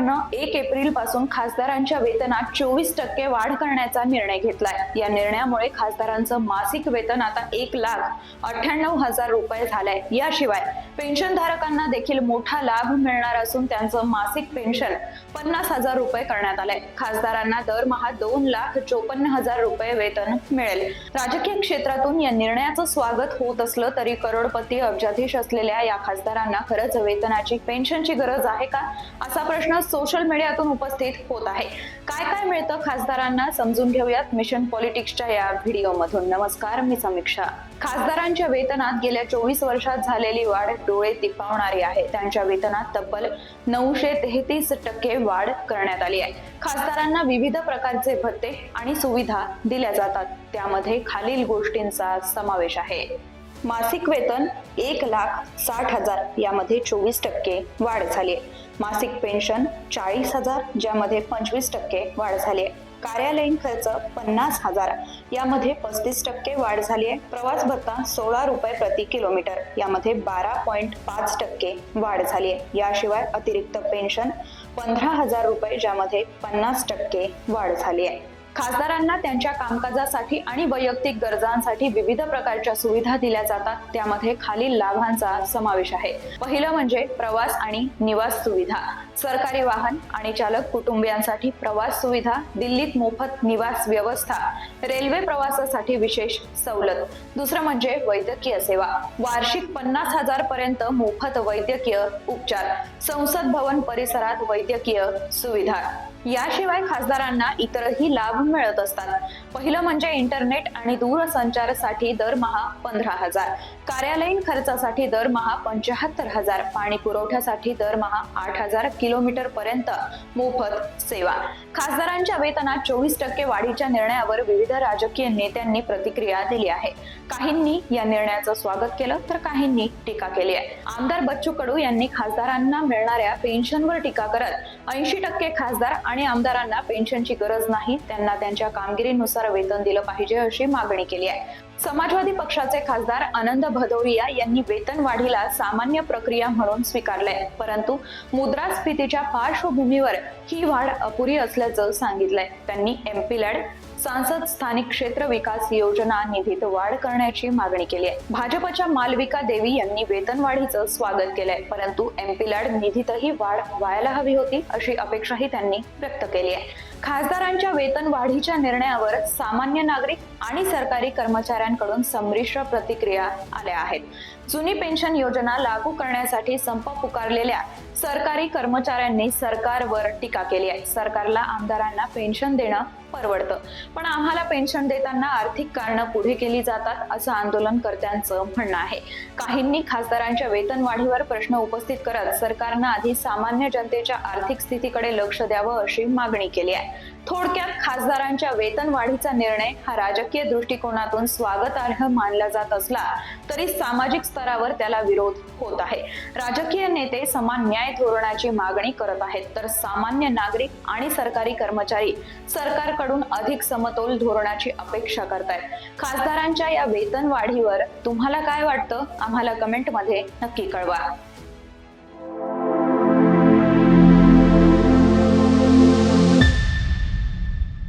सरकारनं एक एप्रिलपासून खासदारांच्या वेतनात चोवीस टक्के वाढ करण्याचा निर्णय घेतलाय. या निर्णयामुळे खासदारांचं मासिक वेतन आता एक लाख अठ्ठ्याण्णव हजार रुपये झालंय. याशिवाय पेन्शनधारकांना देखील मोठा लाभ मिळणार असून त्यांचं मासिक पेन्शन पन्नास हजार रुपये करण्यात आलंय. खासदारांना दरमहा दोन लाख चोपन्न हजार रुपये वेतन मिळेल. राजकीय क्षेत्रातून या निर्णयाचं स्वागत होत असलं तरी करोडपती अब्जाधीश असलेल्या या खासदारांना खरंच वेतनाची पेन्शनची गरज आहे का? असा प्रश्न सोशल मीडियातून उपस्थित होत आहे. काय काय मिळतं खासदारांना समजून घेऊयात मिशन पॉलिटिक्सच्या या व्हिडिओमधून. नमस्कार मी समीक्षा. खासदारांच्या वेतनात गेल्या चोवीस वर्षात झालेली वाढ डोळे तिपावणारी आहे. त्यांच्या वेतनात तब्बल नऊशे तेहतीस टक्के वाढ करण्यात आली आहे. खासदारांना विविध प्रकारचे भत्ते आणि सुविधा दिल्या जातात. त्यामध्ये खालील गोष्टींचा समावेश आहे. मासिक वेतन एक लाख साठ हजार यामध्ये चोवीस टक्के वाढ झाली आहे. मासिक पेन्शन चाळीस हजार ज्यामध्ये पंचवीस टक्के वाढ झाली आहे. कार्यालयीन खर्च पन्नास हजार यामध्ये पस्तीस टक्के वाढ झाली आहे. प्रवास भत्ता सोळा रुपये प्रति किलोमीटर यामध्ये बारा पॉईंट पाच टक्के वाढ झाली आहे. याशिवाय अतिरिक्त पेन्शन पंधरा हजार रुपये ज्यामध्ये पन्नास टक्के वाढ झाली आहे. खासदारांना त्यांच्या कामकाजासाठी आणि वैयक्तिक गरजांसाठी विविध प्रकारच्या सुविधा दिल्या जातात. त्यामध्ये खालील लाभांचा समावेश आहे. पहिलं म्हणजे प्रवास आणि निवास सुविधा. सरकारी वाहन आणि चालक कुटुंबियांसाठी प्रवास सुविधा दिल्लीत मोफत निवास व्यवस्था रेल्वे प्रवासासाठी विशेष सवलत. दुसरं म्हणजे वैद्यकीय सेवा. वार्षिक पन्नास हजार पर्यंत मोफत वैद्यकीय उपचार. संसद भवन परिसरात वैद्यकीय सुविधा. याशिवाय खासदारांना इतरही लाभ मिळत असतात. पहिलं म्हणजे इंटरनेट आणि दूरसंचारसाठी दरमहा पंधरा हजार. कार्यालयीन खर्चासाठी दरमहा पंच्याहत्तर हजार. पाणी पुरवठ्यासाठी दरमहा आठ हजार किलोमीटर पर्यंत मोफत सेवा. खासदारांच्या वेतनात चोवीस टक्के वाढीच्या निर्णयावर विविध राजकीय नेत्यांनी प्रतिक्रिया दिली आहे. काहींनी या निर्णयाचं स्वागत केलं तर काहींनी टीका केली आहे. आमदार बच्चू कडू यांनी खासदारांना मिळणाऱ्या पेन्शनवर टीका करत ऐंशी टक्के खासदार आणि आमदारांना पेन्शनची गरज नाही. त्यांना त्यांच्या कामगिरीनुसार वेतन दिलं पाहिजे अशी मागणी केली आहे. समाजवादी पक्षाचे खासदार आनंद भदौरिया यांनी वेतन वाढीला सामान्य प्रक्रिया म्हणून स्वीकारलंय. परंतु मुद्रास्फीतीच्या पार्श्वभूमीवर ही वाढ अपुरी असल्याचं सांगितलंय. त्यांनी एमपी लॅड सांसद स्थानिक क्षेत्र विकास योजना निधीत वाढ करण्याची मागणी केली आहे. भाजपच्या मालविका देवी यांनी वेतनवाढीचं स्वागत केलंय. परंतु एमपी लॅड निधीतही वाढ व्हायला हवी होती अशी अपेक्षाही त्यांनी व्यक्त केली आहे. खासदारांच्या वेतन वाढीच्या निर्णयावर सामान्य नागरिक आणि सरकारी कर्मचाऱ्यांकडून संमिश्र प्रतिक्रिया आल्या आहेत. जुनी पेन्शन योजना लागू करण्यासाठी संप पुकारलेल्या सरकारी कर्मचाऱ्यांनी सरकारवर टीका केली आहे. सरकारला आमदारांना पेन्शन देणं परवडतं. पण आम्हाला पेन्शन देताना आर्थिक कारणं पुढे केली जातात असं आंदोलनकर्त्यांचं म्हणणं आहे. काहींनी खासदारांच्या वेतन वाढीवर प्रश्न उपस्थित करत सरकारनं आधी सामान्य जनतेच्या आर्थिक स्थितीकडे लक्ष द्यावं अशी मागणी केली आहे. थोडक्यात खासदारांच्या वेतन वाढीचा निर्णय हा राजकीय दृष्टिकोनातून स्वागतार्ह मानला जात असला तरी सामाजिक स्तरावर त्याला विरोध होत आहे. राजकीय नेते समान न्याय धोरणाची मागणी करत आहेत. तर सामान्य नागरिक आणि सरकारी कर्मचारी सरकारकडून अधिक समतोल धोरणाची अपेक्षा करतायत. खासदारांच्या या वेतन वाढीवर तुम्हाला काय वाटतं? आम्हाला कमेंटमध्ये नक्की कळवा.